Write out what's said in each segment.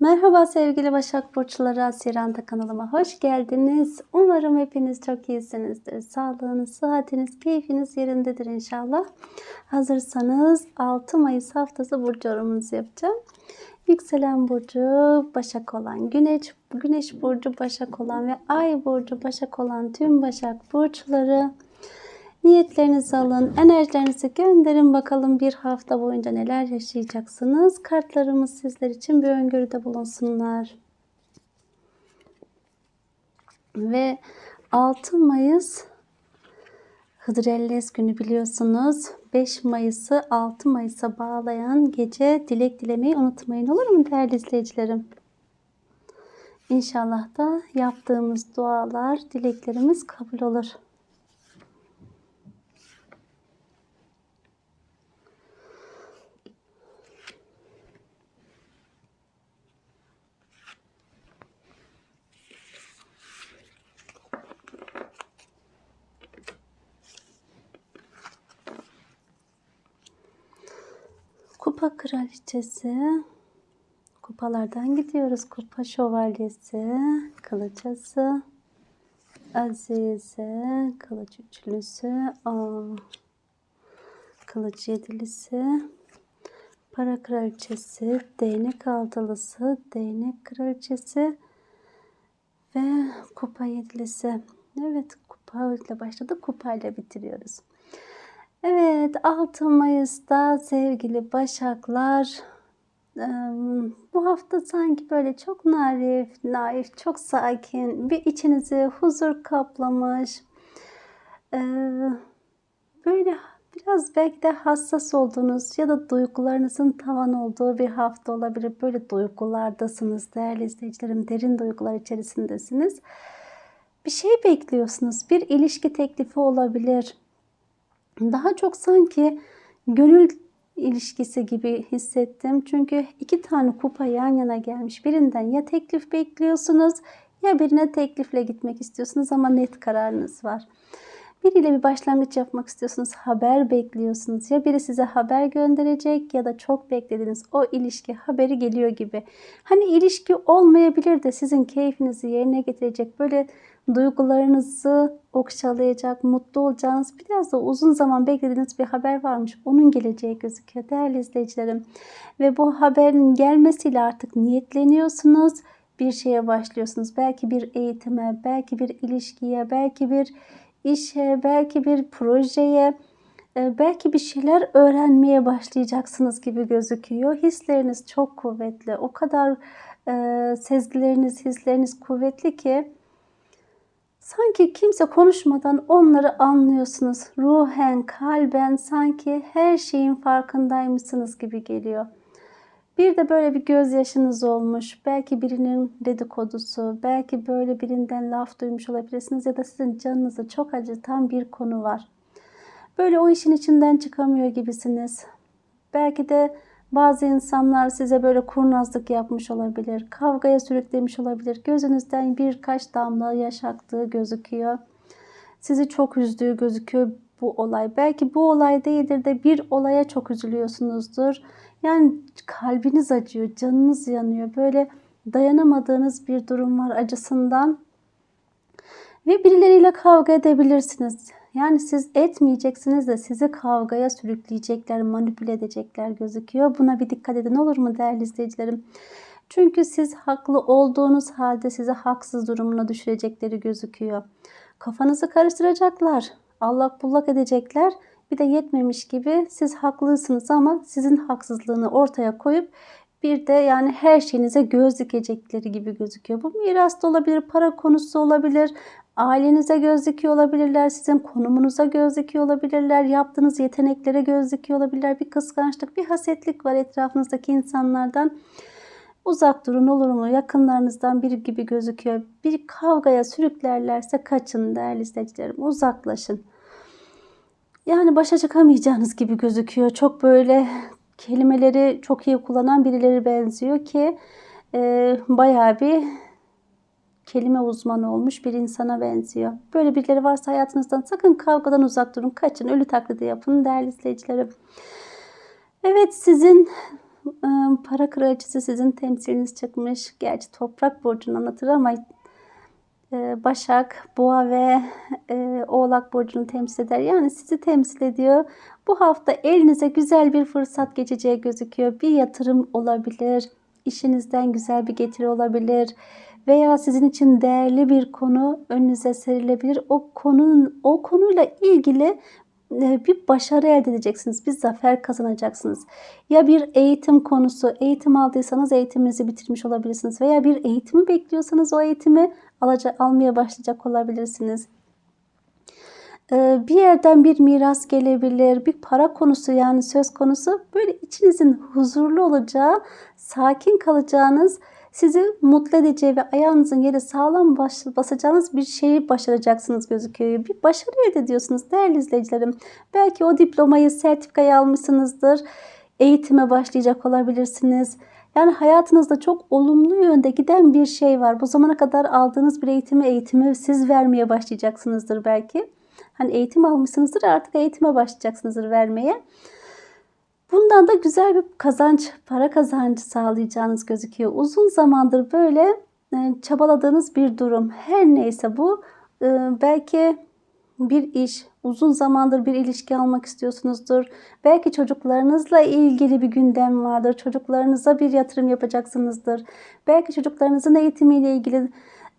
Merhaba sevgili Başak Burçları Asiranda kanalıma hoş geldiniz. Umarım hepiniz çok iyisinizdir. Sağlığınız, sıhhatiniz, keyfiniz yerindedir inşallah. Hazırsanız 6 Mayıs haftası burcu yorumunuzu yapacağım. Yükselen burcu Başak olan, Güneş Güneş burcu Başak olan ve Ay burcu Başak olan tüm Başak burçları Niyetlerinizi alın, enerjilerinizi gönderin bakalım bir hafta boyunca neler yaşayacaksınız. Kartlarımız sizler için bir öngörüde bulunsunlar. Ve 6 Mayıs Hıdrellez günü biliyorsunuz. 5 Mayıs'ı 6 Mayıs'a bağlayan gece dilek dilemeyi unutmayın olur mu değerli izleyicilerim? İnşallah da yaptığımız dualar, dileklerimiz kabul olur. Kupa kraliçesi. Kupalardan gidiyoruz. Kupa şövalyesi, kılıçası, azize, kılıç üçlüsü, aa, kılıç yedilisi, para kraliçesi, değnek altılısı, değnek kraliçesi ve kupa yedilisi. Evet kupa ile başladık. Kupa ile bitiriyoruz. Evet 6 Mayıs'ta sevgili Başaklar bu hafta sanki böyle çok narif, naif, çok sakin, bir içinizi huzur kaplamış. Böyle biraz belki de hassas olduğunuz ya da duygularınızın tavan olduğu bir hafta olabilir. Böyle duygulardasınız değerli izleyicilerim, derin duygular içerisindesiniz. Bir şey bekliyorsunuz, bir ilişki teklifi olabilir daha çok sanki gönül ilişkisi gibi hissettim. Çünkü iki tane kupa yan yana gelmiş. Birinden ya teklif bekliyorsunuz ya birine teklifle gitmek istiyorsunuz ama net kararınız var. Biriyle bir başlangıç yapmak istiyorsunuz, haber bekliyorsunuz. Ya biri size haber gönderecek ya da çok beklediğiniz o ilişki haberi geliyor gibi. Hani ilişki olmayabilir de sizin keyfinizi yerine getirecek böyle duygularınızı okşalayacak, mutlu olacağınız biraz da uzun zaman beklediğiniz bir haber varmış. Onun geleceği gözüküyor değerli izleyicilerim. Ve bu haberin gelmesiyle artık niyetleniyorsunuz. Bir şeye başlıyorsunuz. Belki bir eğitime, belki bir ilişkiye, belki bir işe, belki bir projeye, e, belki bir şeyler öğrenmeye başlayacaksınız gibi gözüküyor. Hisleriniz çok kuvvetli. O kadar e, sezgileriniz, hisleriniz kuvvetli ki sanki kimse konuşmadan onları anlıyorsunuz. Ruhen, kalben sanki her şeyin farkındaymışsınız gibi geliyor. Bir de böyle bir gözyaşınız olmuş. Belki birinin dedikodusu, belki böyle birinden laf duymuş olabilirsiniz ya da sizin canınızı çok acıtan bir konu var. Böyle o işin içinden çıkamıyor gibisiniz. Belki de bazı insanlar size böyle kurnazlık yapmış olabilir, kavgaya sürüklemiş olabilir. Gözünüzden birkaç damla yaş aktığı gözüküyor. Sizi çok üzdüğü gözüküyor bu olay. Belki bu olay değildir de bir olaya çok üzülüyorsunuzdur yani kalbiniz acıyor, canınız yanıyor. Böyle dayanamadığınız bir durum var acısından. Ve birileriyle kavga edebilirsiniz. Yani siz etmeyeceksiniz de sizi kavgaya sürükleyecekler, manipüle edecekler gözüküyor. Buna bir dikkat edin olur mu değerli izleyicilerim? Çünkü siz haklı olduğunuz halde sizi haksız durumuna düşürecekleri gözüküyor. Kafanızı karıştıracaklar, allak bullak edecekler bir de yetmemiş gibi siz haklısınız ama sizin haksızlığını ortaya koyup bir de yani her şeyinize göz dikecekleri gibi gözüküyor. Bu miras da olabilir, para konusu olabilir, ailenize göz dikiyor olabilirler, sizin konumunuza göz dikiyor olabilirler, yaptığınız yeteneklere göz dikiyor olabilirler. Bir kıskançlık, bir hasetlik var etrafınızdaki insanlardan. Uzak durun olur mu? Yakınlarınızdan biri gibi gözüküyor. Bir kavgaya sürüklerlerse kaçın değerli izleyicilerim. Uzaklaşın yani başa çıkamayacağınız gibi gözüküyor. Çok böyle kelimeleri çok iyi kullanan birileri benziyor ki e, bayağı bir kelime uzmanı olmuş bir insana benziyor. Böyle birileri varsa hayatınızdan sakın kavgadan uzak durun. Kaçın, ölü taklidi yapın değerli izleyicilerim. Evet sizin e, para kraliçesi sizin temsiliniz çıkmış. Gerçi toprak burcunu anlatır ama e, Başak, Boğa ve e, Oğlak burcunu temsil eder. Yani sizi temsil ediyor. Bu hafta elinize güzel bir fırsat geçeceği gözüküyor. Bir yatırım olabilir. İşinizden güzel bir getiri olabilir veya sizin için değerli bir konu önünüze serilebilir. O konunun o konuyla ilgili e, bir başarı elde edeceksiniz. Bir zafer kazanacaksınız. Ya bir eğitim konusu, eğitim aldıysanız eğitiminizi bitirmiş olabilirsiniz. Veya bir eğitimi bekliyorsanız o eğitimi alacak, almaya başlayacak olabilirsiniz. E, bir yerden bir miras gelebilir, bir para konusu yani söz konusu. Böyle içinizin huzurlu olacağı, sakin kalacağınız, sizi mutlu edeceği ve ayağınızın yere sağlam bas basacağınız bir şeyi başaracaksınız gözüküyor. Bir başarı elde ediyorsunuz değerli izleyicilerim. Belki o diplomayı, sertifikayı almışsınızdır. Eğitime başlayacak olabilirsiniz. Yani hayatınızda çok olumlu yönde giden bir şey var. Bu zamana kadar aldığınız bir eğitimi eğitimi siz vermeye başlayacaksınızdır belki. Hani eğitim almışsınızdır artık eğitime başlayacaksınızdır vermeye. Bundan da güzel bir kazanç, para kazancı sağlayacağınız gözüküyor. Uzun zamandır böyle e, çabaladığınız bir durum. Her neyse bu e, belki bir iş, uzun zamandır bir ilişki almak istiyorsunuzdur. Belki çocuklarınızla ilgili bir gündem vardır. Çocuklarınıza bir yatırım yapacaksınızdır. Belki çocuklarınızın eğitimiyle ilgili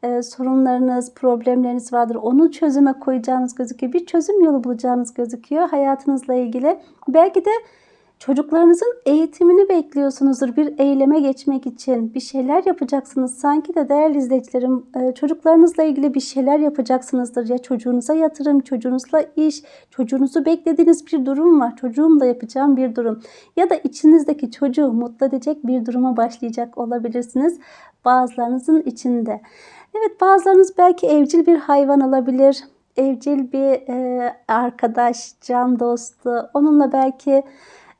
e, sorunlarınız, problemleriniz vardır. Onu çözüme koyacağınız gözüküyor. Bir çözüm yolu bulacağınız gözüküyor hayatınızla ilgili. Belki de Çocuklarınızın eğitimini bekliyorsunuzdur bir eyleme geçmek için. Bir şeyler yapacaksınız. Sanki de değerli izleyicilerim e, çocuklarınızla ilgili bir şeyler yapacaksınızdır. Ya çocuğunuza yatırım, çocuğunuzla iş, çocuğunuzu beklediğiniz bir durum var. Çocuğumla yapacağım bir durum. Ya da içinizdeki çocuğu mutlu edecek bir duruma başlayacak olabilirsiniz. Bazılarınızın içinde. Evet bazılarınız belki evcil bir hayvan alabilir. Evcil bir e, arkadaş, can dostu. Onunla belki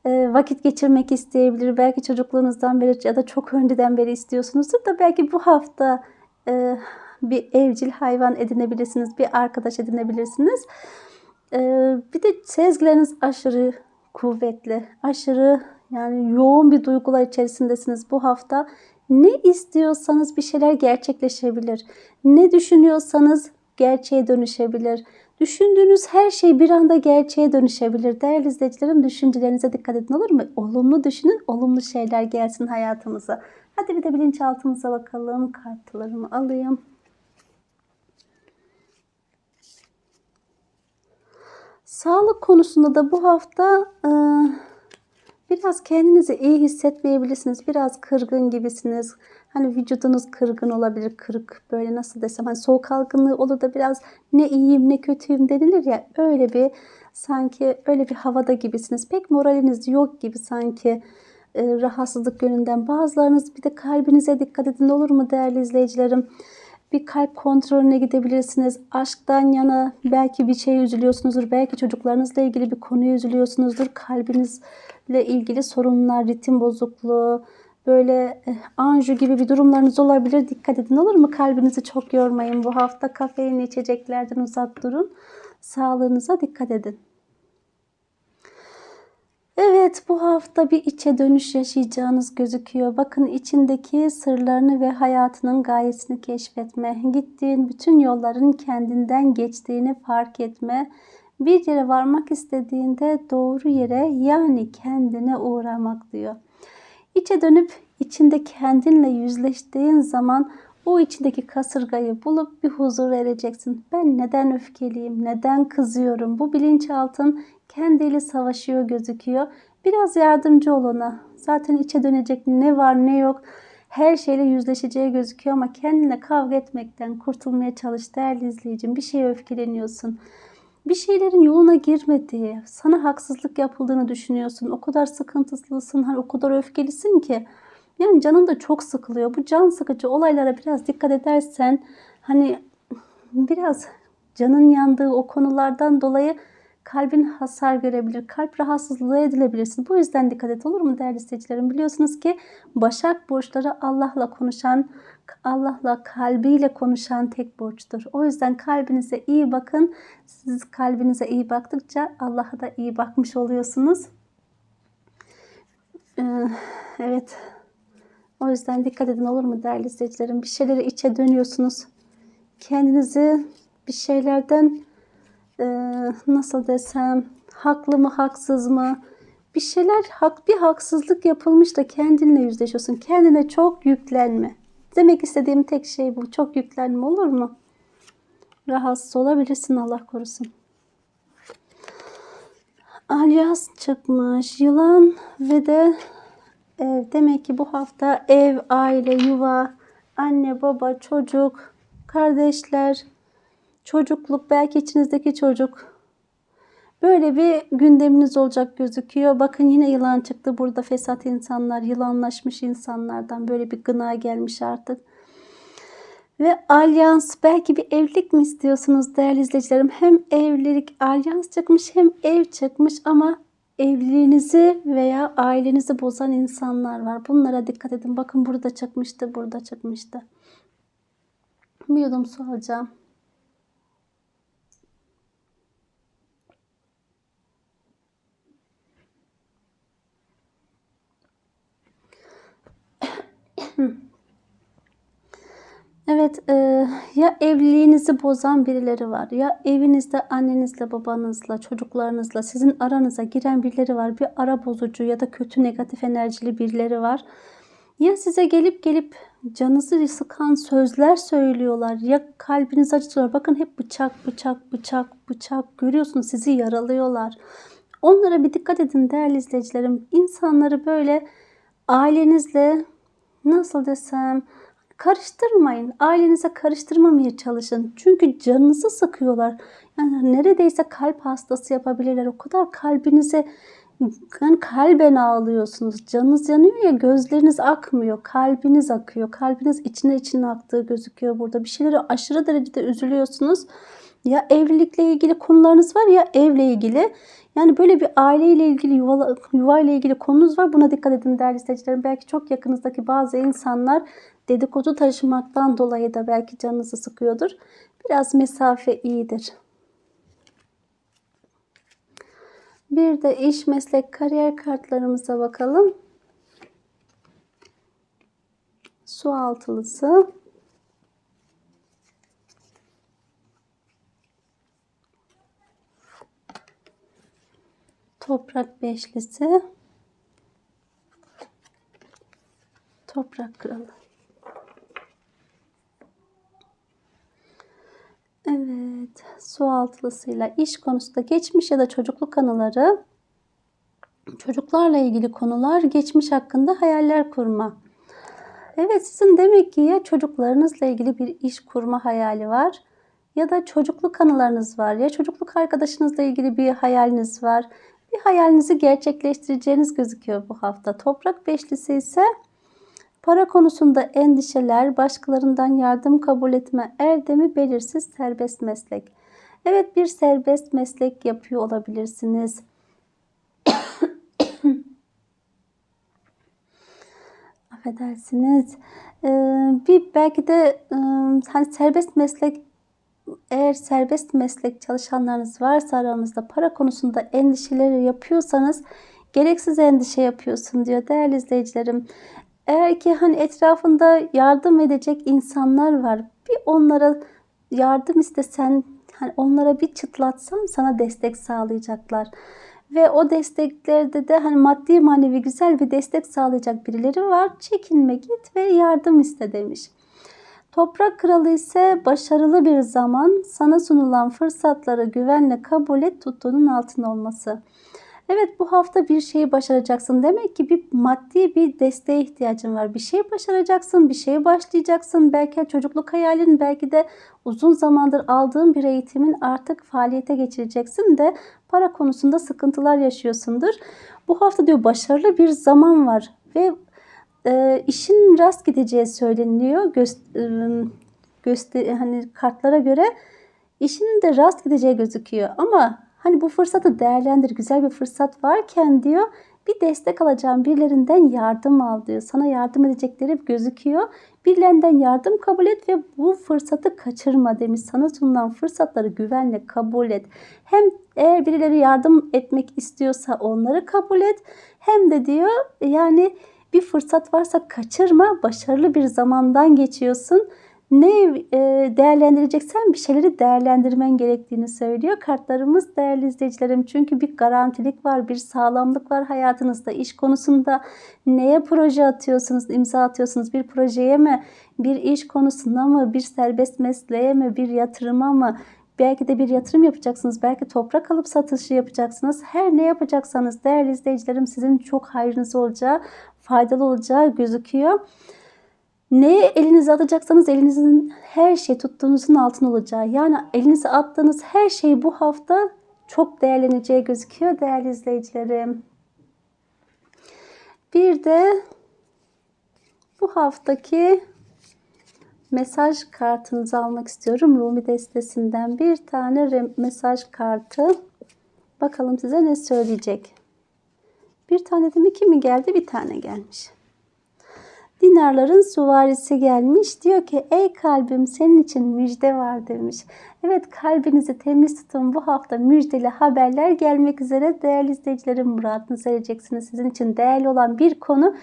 vakit geçirmek isteyebilir. Belki çocukluğunuzdan beri ya da çok önceden beri istiyorsunuzdur da belki bu hafta e, bir evcil hayvan edinebilirsiniz, bir arkadaş edinebilirsiniz. E, bir de sezgileriniz aşırı kuvvetli, aşırı yani yoğun bir duygular içerisindesiniz bu hafta. Ne istiyorsanız bir şeyler gerçekleşebilir. Ne düşünüyorsanız gerçeğe dönüşebilir. Düşündüğünüz her şey bir anda gerçeğe dönüşebilir. Değerli izleyicilerim düşüncelerinize dikkat edin olur mu? Olumlu düşünün, olumlu şeyler gelsin hayatımıza. Hadi bir de bilinçaltımıza bakalım. Kartlarımı alayım. Sağlık konusunda da bu hafta e, biraz kendinizi iyi hissetmeyebilirsiniz. Biraz kırgın gibisiniz. Hani vücudunuz kırgın olabilir, kırık böyle nasıl desem hani soğuk algınlığı olur da biraz ne iyiyim ne kötüyüm denilir ya öyle bir sanki öyle bir havada gibisiniz. Pek moraliniz yok gibi sanki e, rahatsızlık yönünden. Bazılarınız bir de kalbinize dikkat edin olur mu değerli izleyicilerim? Bir kalp kontrolüne gidebilirsiniz. Aşktan yana belki bir şey üzülüyorsunuzdur. Belki çocuklarınızla ilgili bir konuya üzülüyorsunuzdur. Kalbinizle ilgili sorunlar, ritim bozukluğu, böyle eh, anju gibi bir durumlarınız olabilir. Dikkat edin olur mu? Kalbinizi çok yormayın. Bu hafta kafein içeceklerden uzak durun. Sağlığınıza dikkat edin. Evet bu hafta bir içe dönüş yaşayacağınız gözüküyor. Bakın içindeki sırlarını ve hayatının gayesini keşfetme. Gittiğin bütün yolların kendinden geçtiğini fark etme. Bir yere varmak istediğinde doğru yere yani kendine uğramak diyor. İçe dönüp içinde kendinle yüzleştiğin zaman o içindeki kasırgayı bulup bir huzur ereceksin. Ben neden öfkeliyim, neden kızıyorum? Bu bilinçaltın kendiyle savaşıyor gözüküyor. Biraz yardımcı ol ona. Zaten içe dönecek ne var ne yok. Her şeyle yüzleşeceği gözüküyor ama kendine kavga etmekten kurtulmaya çalış değerli izleyicim. Bir şeye öfkeleniyorsun bir şeylerin yoluna girmediği, sana haksızlık yapıldığını düşünüyorsun. O kadar sıkıntılısın, hani o kadar öfkelisin ki. Yani canın da çok sıkılıyor. Bu can sıkıcı olaylara biraz dikkat edersen hani biraz canın yandığı o konulardan dolayı kalbin hasar görebilir. Kalp rahatsızlığı edilebilirsin. Bu yüzden dikkat et olur mu değerli izleyicilerim? Biliyorsunuz ki Başak burçları Allah'la konuşan, Allah'la kalbiyle konuşan tek burçtur. O yüzden kalbinize iyi bakın. Siz kalbinize iyi baktıkça Allah'a da iyi bakmış oluyorsunuz. Ee, Evet. O yüzden dikkat edin olur mu değerli izleyicilerim? Bir şeyleri içe dönüyorsunuz. Kendinizi bir şeylerden e, nasıl desem haklı mı haksız mı bir şeyler hak bir haksızlık yapılmış da kendinle yüzleşiyorsun. Kendine çok yüklenme. Demek istediğim tek şey bu. Çok yüklenme olur mu? Rahatsız olabilirsin Allah korusun. Alyas çıkmış. Yılan ve de ev. Demek ki bu hafta ev, aile, yuva, anne, baba, çocuk, kardeşler, çocukluk, belki içinizdeki çocuk. Böyle bir gündeminiz olacak gözüküyor. Bakın yine yılan çıktı. Burada fesat insanlar, yılanlaşmış insanlardan böyle bir gına gelmiş artık. Ve alyans belki bir evlilik mi istiyorsunuz değerli izleyicilerim? Hem evlilik alyans çıkmış hem ev çıkmış ama evliliğinizi veya ailenizi bozan insanlar var. Bunlara dikkat edin. Bakın burada çıkmıştı, burada çıkmıştı. Bir yudum su alacağım. Evet, e, ya evliliğinizi bozan birileri var, ya evinizde annenizle, babanızla, çocuklarınızla, sizin aranıza giren birileri var. Bir ara bozucu ya da kötü negatif enerjili birileri var. Ya size gelip gelip canınızı sıkan sözler söylüyorlar ya kalbinizi acıtıyorlar. Bakın hep bıçak, bıçak, bıçak, bıçak görüyorsunuz sizi yaralıyorlar. Onlara bir dikkat edin değerli izleyicilerim. İnsanları böyle ailenizle nasıl desem karıştırmayın. Ailenize karıştırmamaya çalışın. Çünkü canınızı sıkıyorlar. Yani neredeyse kalp hastası yapabilirler. O kadar kalbinize yani kalben ağlıyorsunuz. Canınız yanıyor ya gözleriniz akmıyor. Kalbiniz akıyor. Kalbiniz içine içine aktığı gözüküyor burada. Bir şeyleri aşırı derecede üzülüyorsunuz. Ya evlilikle ilgili konularınız var ya evle ilgili. Yani böyle bir aileyle ilgili, yuva, yuva ile ilgili konunuz var. Buna dikkat edin değerli izleyicilerim. Belki çok yakınızdaki bazı insanlar dedikodu taşımaktan dolayı da belki canınızı sıkıyordur. Biraz mesafe iyidir. Bir de iş, meslek, kariyer kartlarımıza bakalım. Su altılısı. Toprak beşlisi. Toprak kralı. Evet, su altılısıyla iş konusunda geçmiş ya da çocukluk anıları, çocuklarla ilgili konular, geçmiş hakkında hayaller kurma. Evet, sizin demek ki ya çocuklarınızla ilgili bir iş kurma hayali var ya da çocukluk anılarınız var ya çocukluk arkadaşınızla ilgili bir hayaliniz var. Bir hayalinizi gerçekleştireceğiniz gözüküyor bu hafta. Toprak beşlisi ise Para konusunda endişeler, başkalarından yardım kabul etme erdemi belirsiz serbest meslek. Evet bir serbest meslek yapıyor olabilirsiniz. Affedersiniz. Ee, bir belki de hani serbest meslek eğer serbest meslek çalışanlarınız varsa aranızda para konusunda endişeleri yapıyorsanız gereksiz endişe yapıyorsun diyor değerli izleyicilerim. Eğer ki hani etrafında yardım edecek insanlar var. Bir onlara yardım istesen, hani onlara bir çıtlatsan sana destek sağlayacaklar. Ve o desteklerde de hani maddi manevi güzel bir destek sağlayacak birileri var. Çekinme git ve yardım iste demiş. Toprak kralı ise başarılı bir zaman sana sunulan fırsatları güvenle kabul et tuttuğunun altın olması. Evet bu hafta bir şeyi başaracaksın. Demek ki bir maddi bir desteğe ihtiyacın var. Bir şey başaracaksın, bir şeye başlayacaksın. Belki çocukluk hayalin, belki de uzun zamandır aldığın bir eğitimin artık faaliyete geçireceksin de para konusunda sıkıntılar yaşıyorsundur. Bu hafta diyor başarılı bir zaman var ve e, işin rast gideceği söyleniyor. Göster, göster hani kartlara göre işin de rast gideceği gözüküyor ama Hani bu fırsatı değerlendir. Güzel bir fırsat varken diyor bir destek alacağım birilerinden yardım al diyor. Sana yardım edecekleri gözüküyor. Birilerinden yardım kabul et ve bu fırsatı kaçırma demiş. Sana sunulan fırsatları güvenle kabul et. Hem eğer birileri yardım etmek istiyorsa onları kabul et. Hem de diyor yani Bir fırsat varsa kaçırma. Başarılı bir zamandan geçiyorsun. Ne e, değerlendireceksen bir şeyleri değerlendirmen gerektiğini söylüyor kartlarımız değerli izleyicilerim. Çünkü bir garantilik var, bir sağlamlık var hayatınızda. İş konusunda neye proje atıyorsunuz, imza atıyorsunuz? Bir projeye mi, bir iş konusunda mı, bir serbest mesleğe mi, bir yatırıma mı? Belki de bir yatırım yapacaksınız. Belki toprak alıp satışı yapacaksınız. Her ne yapacaksanız değerli izleyicilerim sizin çok hayrınız olacağı, faydalı olacağı gözüküyor. Neye elinize atacaksanız elinizin her şey tuttuğunuzun altın olacağı. Yani elinize attığınız her şey bu hafta çok değerleneceği gözüküyor değerli izleyicilerim. Bir de bu haftaki mesaj kartınızı almak istiyorum. Rumi destesinden bir tane mesaj kartı. Bakalım size ne söyleyecek. Bir tane de iki mi geldi? Bir tane gelmiş. Dinarların suvarisi gelmiş. Diyor ki ey kalbim senin için müjde var demiş. Evet kalbinizi temiz tutun. Bu hafta müjdeli haberler gelmek üzere. Değerli izleyicilerim muratınızı ereceksiniz. Sizin için değerli olan bir konu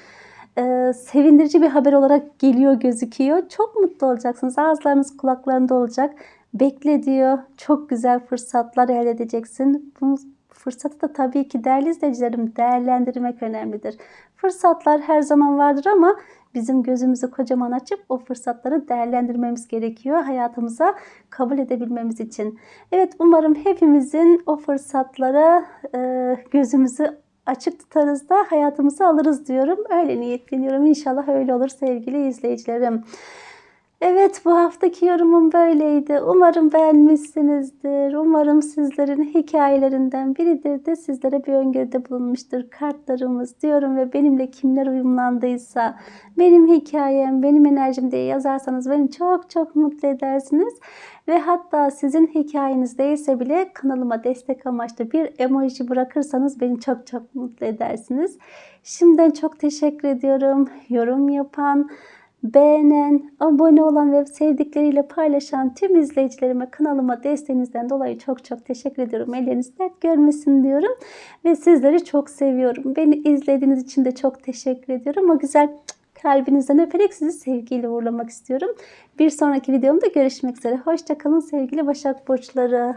e, sevindirici bir haber olarak geliyor gözüküyor. Çok mutlu olacaksınız. Ağızlarınız kulaklarında olacak. Bekle diyor. Çok güzel fırsatlar elde edeceksin. Bu fırsatı da tabii ki değerli izleyicilerim değerlendirmek önemlidir. Fırsatlar her zaman vardır ama bizim gözümüzü kocaman açıp o fırsatları değerlendirmemiz gerekiyor hayatımıza kabul edebilmemiz için. Evet umarım hepimizin o fırsatlara e, gözümüzü açık tutarız da hayatımıza alırız diyorum. Öyle niyetleniyorum. İnşallah öyle olur sevgili izleyicilerim. Evet bu haftaki yorumum böyleydi. Umarım beğenmişsinizdir. Umarım sizlerin hikayelerinden biridir de sizlere bir öngörüde bulunmuştur kartlarımız diyorum ve benimle kimler uyumlandıysa benim hikayem, benim enerjim diye yazarsanız beni çok çok mutlu edersiniz. Ve hatta sizin hikayeniz değilse bile kanalıma destek amaçlı bir emoji bırakırsanız beni çok çok mutlu edersiniz. Şimdiden çok teşekkür ediyorum. Yorum yapan, beğenen, abone olan ve sevdikleriyle paylaşan tüm izleyicilerime kanalıma desteğinizden dolayı çok çok teşekkür ediyorum. Elleriniz dert görmesin diyorum. Ve sizleri çok seviyorum. Beni izlediğiniz için de çok teşekkür ediyorum. O güzel kalbinizden öperek sizi sevgiyle uğurlamak istiyorum. Bir sonraki videomda görüşmek üzere. Hoşçakalın sevgili Başak Burçları.